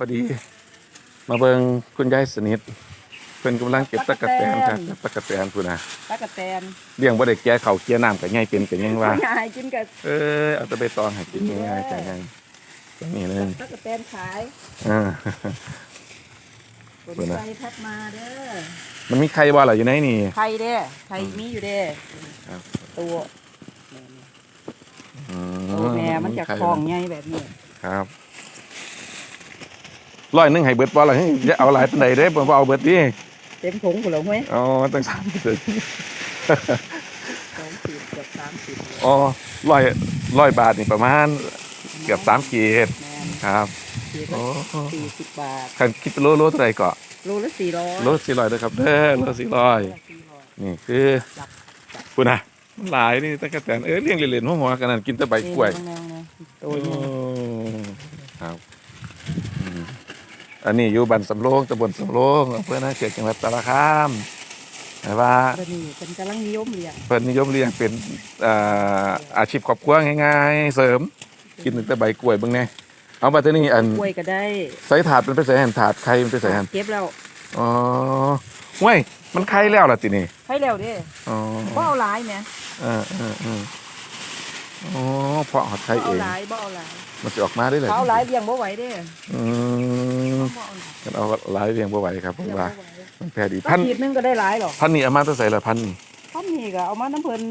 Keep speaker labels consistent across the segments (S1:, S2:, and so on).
S1: พอดี มาเบิงคุณยายสนิทเพิ่นกำลังเก็บตะกะแตนครับตะกะแตนพุ่นน่ะ
S2: ตะกะแตน
S1: เลี้ยงบ่ได้แก่เขาวเกี้ยน้ำก็ง่ายเป็นก็ยังว่า
S2: ง่ายกินกับ
S1: เออเอาแตะใบตองให้กินง่ายๆจังไงจังนี้นึง
S2: ตะกะแตนขาย
S1: อ่า
S2: คน
S1: เปิดนะ
S2: ใจทักมาเด้อ
S1: มันมีใครบ่ล่ะอยู่ไหนนี่
S2: ไข่เด้อไข่มีอยู่เด้อ
S1: ครับ
S2: ตัว
S1: อื
S2: ตัวแม่มันจะ
S1: ใคร
S2: คลองใหญ่แบบนี้
S1: ครับ ร้อยหนึงให้เบิดบ่ล่ะเฮ้ยอย่าเอาหลายปานใดเด้บ่เอาเบิดดิ
S2: เต็มถุงกูแล้วเว้ย
S1: อ๋อตั้งสามสิบ
S2: สองสิบเกือบสามสิบ
S1: อ๋อร้อยร้อยบาทนี่ประมาณเกือบสามขีด
S2: แม่น
S1: ครับ
S2: ขีด
S1: โอ้
S2: ละสี่สิบบาท
S1: คันคิดเป็นโลโลเท่าไหร่ก็
S2: โลละสี่ร้อย
S1: โลสี่ร้อยด้วยครับเด้อโลสี่ร้อยนี่คือ
S2: จับ
S1: คุณนะหลายนี่ตั้งแต่เออเลี้ยงเล่นๆหัวหัวๆกันนั่นกินแต่ใบกล้วย
S2: นี่นะนะตัว
S1: โอ้
S2: นี้
S1: ครับอืม อันนี้อยู่บ้านสำโรงตำบลสำโรงอำเภอนาเขตจังหวัดสารคามแต่ว่า
S2: ตัวนี้เป็นกำลังนิยมเลี้ยง
S1: เพิ่นนิยมเลี้ยงเป็นอ่าอาชีพครอบครัวง่ายๆ เสริม กินตั้งแต่ใบกล้วยเบิ่งแน่เอามาตัวนี้อัน
S2: กล้วยก็ได้
S1: ใส่ถาดมันไปใส่หันถาดไข่มันไปใส่หัน
S2: เก็บแล้ว
S1: อ๋อเว้ยมันไข่แล้วล่ะตินี่
S2: ให้แล้วเด้
S1: อ๋อ
S2: บ่เอาหลายแหม
S1: เออเออเอออ๋อเพาะหอดไข่
S2: บ่
S1: เอ
S2: เอา
S1: ง
S2: หลายบ่เอาหลาย
S1: มันจะออกมาได้เลย
S2: เขาเอาหลายเลี้ยงบ่ไหวเด้
S1: อืม
S2: บ่เอาหลาย
S1: กันเอาหลายเรียงบ่ไหวครับผม
S2: เลี้ยง
S1: ว่า
S2: บ่ไหว
S1: มันแพ้ดี
S2: พั
S1: พั
S2: น
S1: น
S2: ขีดหนึงก็ได้หลายหรอก
S1: พันนี่เอามาตั้งใส่ละพันนี่
S2: พันนี่ก็เอามาน้ำเพิ่น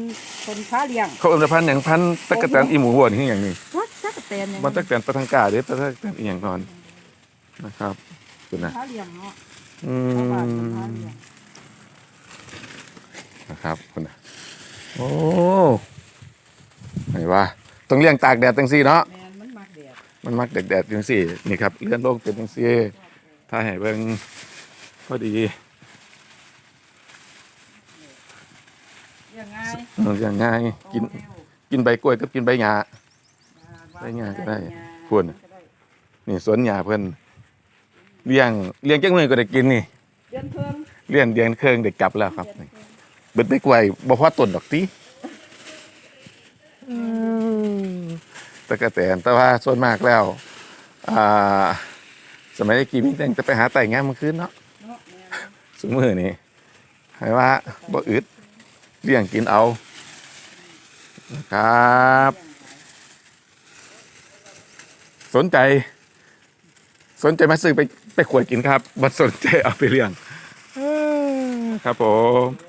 S2: เพิ่นค้าเลี้ยง
S1: เขาเอิ้นว่าพันอย่างพันตะกะแตนอีหมูวัวนี่คืออย่างนี้
S2: วัดจักแตนยัง
S1: มันตะกะแตนปะทังกาเด้ตะกะแตนอีหยังนอนนะครับคุณนะ
S2: ค้าเลี้ยงเนาะ
S1: อื
S2: ชาวบ้านเพิ่นค้าเลี้
S1: ม
S2: ยง
S1: นะครับคุณนะโอ้ไหนว่าต้องเลี้ยงตากแดดจังซี่เนาะ
S2: แม่นมันมักแดด
S1: มันมักแดดๆจังซี่นี่ครับเลื่อนโลกเป็นจังซี่ถ้าให้เบิ่งพอดี
S2: เลี้ยงง่าย
S1: เอออย่างง่ายกิน
S2: โตเร็ว
S1: กินใบกล้วยกับกินใบหญ้า
S2: อ่า
S1: ได้ง่ายก็ได้
S2: ง่าย
S1: ควร
S2: ก็ได้
S1: นี่สวนหญ้าเพิ่นเลี้ยงเลี้ยงจังมื้อก็ได้กินนี่
S2: เดือนเพิ่ม
S1: เลี้ยงเดือนครึ่งได้กลับแล้วครับนี่เบิดใบกล้วยบ่พอต้นดอกติ ตะกะแตนแต่ว่าส่วนมากแล้วอ่าสมัยกี้มีแต่งแต่ไปหาไต่งามเมื่อคืนเนาะ
S2: เนาะแม่น
S1: สมือนี่ให้ว่าบ่อึดเลี้ยงกินเอาครับ สนใจ สนใจมาซื้อไปไปขวดกินครับบ่สนใจเอาไปเลี้ยงครับผม